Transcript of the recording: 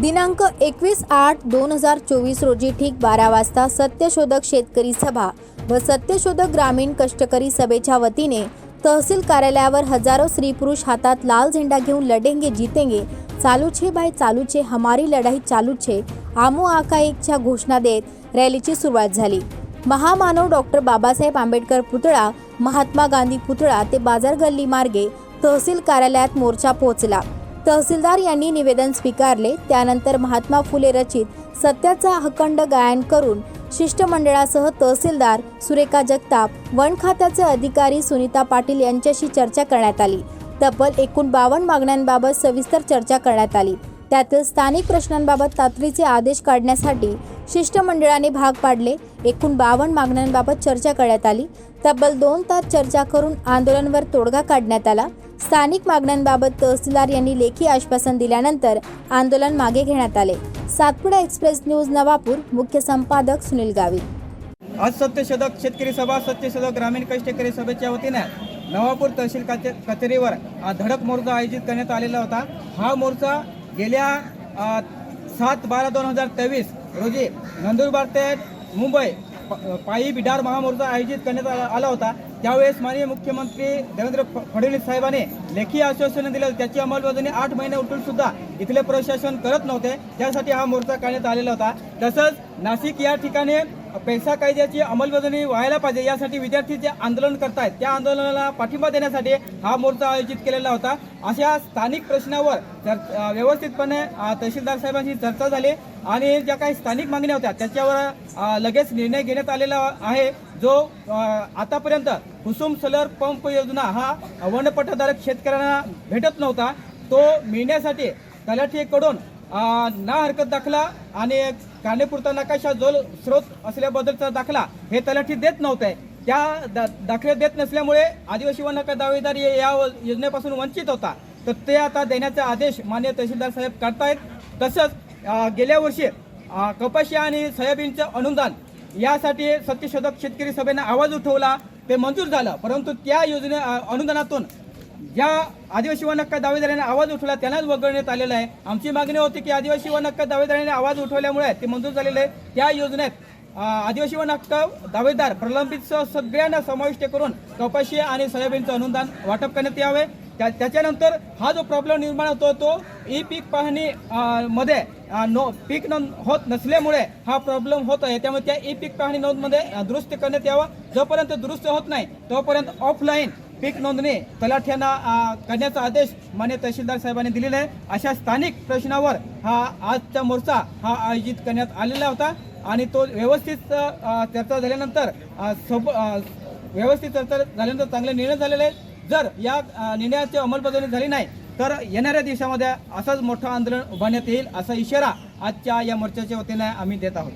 दिनांक एकवीस आठ दोन हजार चोवीस रोजी ठीक बारा वाजता सत्यशोधक शेतकरी सभा व सत्यशोधक ग्रामीण कष्टकरी सभेच्या वतीने तहसील कार्यालयावर हजारो स्त्री पुरुष हातात लाल झेंडा घेऊन लढेंगे जितेंगे. चालू छे बाय चालू छे हमारी लढाई चालू छे आमो आका एकच्या घोषणा देत रॅलीची सुरुवात झाली. महामानव डॉक्टर बाबासाहेब आंबेडकर पुतळा महात्मा गांधी पुतळा ते बाजार गल्ली मार्गे तहसील कार्यालयात मोर्चा पोहोचला. तहसीलदार यांनी निवेदन स्वीकारले त्यानंतर महात्मा फुले रचित सत्याचा अखंड गायन करून शिष्टमंडळासह तहसीलदार सुरेखा जगताप वन खात्याचे अधिकारी सुनीता पाटील यांच्याशी चर्चा करण्यात आली. तब्बल एकूण बावन्न मागण्यांबाबत सविस्तर चर्चा करण्यात आली. त्यातील स्थानिक प्रश्नांबाबत तातडीचे आदेश काढण्यासाठी शिष्टमंडळाने भाग पाडले. एकूण बावन्न मागण्यांबाबत चर्चा करण्यात आली. तब्बल दोन तास चर्चा करून आंदोलनवर तोडगा काढण्यात आला. स्थानिक मागण्यांबाबत तहसीलदार यांनी लेखी आश्वासन दिल्यानंतर आंदोलन मागे घेण्यात आले. सातपुडा एक्सप्रेस न्यूज नवापूर मुख्य संपादक सुनील गावित आज सत्यशोधक शेतकरी सभा सत्यशोधक ग्रामीण कष्टकरी सभेच्या वतीने नवापूर तहसील कचेरीवर धडक मोर्चा आयोजित करण्यात आलेला होता. हा मोर्चा गेल्या सात बारा दोन हजार तेवीस रोजी नंदुरबार ते मुंबई पायी बिडार महामोर्चा आयोजित करण्यात आला आला होता. त्यावेळेस माननीय मुख्यमंत्री देवेंद्र फडणवीस साहेबांनी लेखी आश्वासन दिलं. त्याची अंमलबजावणी आठ महिने उठून सुद्धा इथले प्रशासन करत नव्हते. त्यासाठी हा मोर्चा काढण्यात आलेला होता. तसंच नाशिक या ठिकाणी पैसा कायद्याची अंमलबजावणी व्हायला पाहिजे यासाठी विद्यार्थी जे आंदोलन करतायत त्या आंदोलनाला पाठिंबा देण्यासाठी हा मोर्चा आयोजित केलेला होता. अशा स्थानिक प्रश्नावर चर- व्यवस्थितपणे तहसीलदार साहेबांशी चर्चा झाली आणि ज्या काही स्थानिक मागण्या होत्या त्याच्यावर लगेच निर्णय घेण्यात आलेला आहे जो आतापर्यंत कुसुम सोलर पंप योजना हा वनपट्टाधारक शेतकऱ्यांना भेटत नव्हता. तो मिळण्यासाठी तलाठीकडून ना हरकत दाखला आणि कारणीपुरता नकाशा जोल स्रोत असल्याबद्दलचा दाखला हे तलाठी देत नव्हते. त्या दा दाखले देत नसल्यामुळे आदिवासी व नका दावेदार या योजनेपासून वंचित होता. तर ते आता देण्याचे आदेश मान्य तहसीलदार साहेब करतायत तसंच गेल्या वर्षी कपाशी आणि सोयाबीनचं अनुदान यासाठी सत्यशोधक शेतकरी सभेनं आवाज उठवला ते मंजूर झालं. परंतु त्या योजने अनुदानातून ज्या आदिवासी वन हक्क दावेदाराने आवाज उठवला त्यांनाच वगळण्यात आलेला आहे. आमची मागणी होती की आदिवासी वन हक्क दावेदाराने आवाज उठवल्यामुळे ते मंजूर झालेले आहे त्या योजनेत आदिवासी वन हक्क दावेदार प्रलंबित सगळ्यांना समाविष्ट करून कपाशी आणि सोयाबीनचं अनुदान वाटप करण्यात यावे. त्या त्याच्यानंतर हा जो प्रॉब्लेम निर्माण होतो तो ई पीक पाहणी मध्ये नो पीक नोंद होत नसल्यामुळे हा प्रॉब्लेम होत आहे. त्यामुळे त्या ई पीक पाहणी नोंदमध्ये दुरुस्त करण्यात यावं. जोपर्यंत दुरुस्त होत नाही तोपर्यंत ऑफलाईन पीक नोंदणी तलाठ्यांना करण्याचा आदेश मान्य तहसीलदार साहेबांनी दिलेला आहे. अशा स्थानिक प्रश्नावर हा आजचा मोर्चा हा आयोजित करण्यात आलेला होता आणि तो व्यवस्थित चर्चा झाल्यानंतर अ, सोब व्यवस्थित चर्चा झाल्यानंतर चांगले निर्णय झालेले आहेत. जर या निर्णयाची अंमलबजावणी झाली नाही तर येणाऱ्या दिवसामध्ये असंच मोठं आंदोलन उभारण्यात येईल असा इशारा आजच्या या मोर्चाच्या वतीने आम्ही देत आहोत.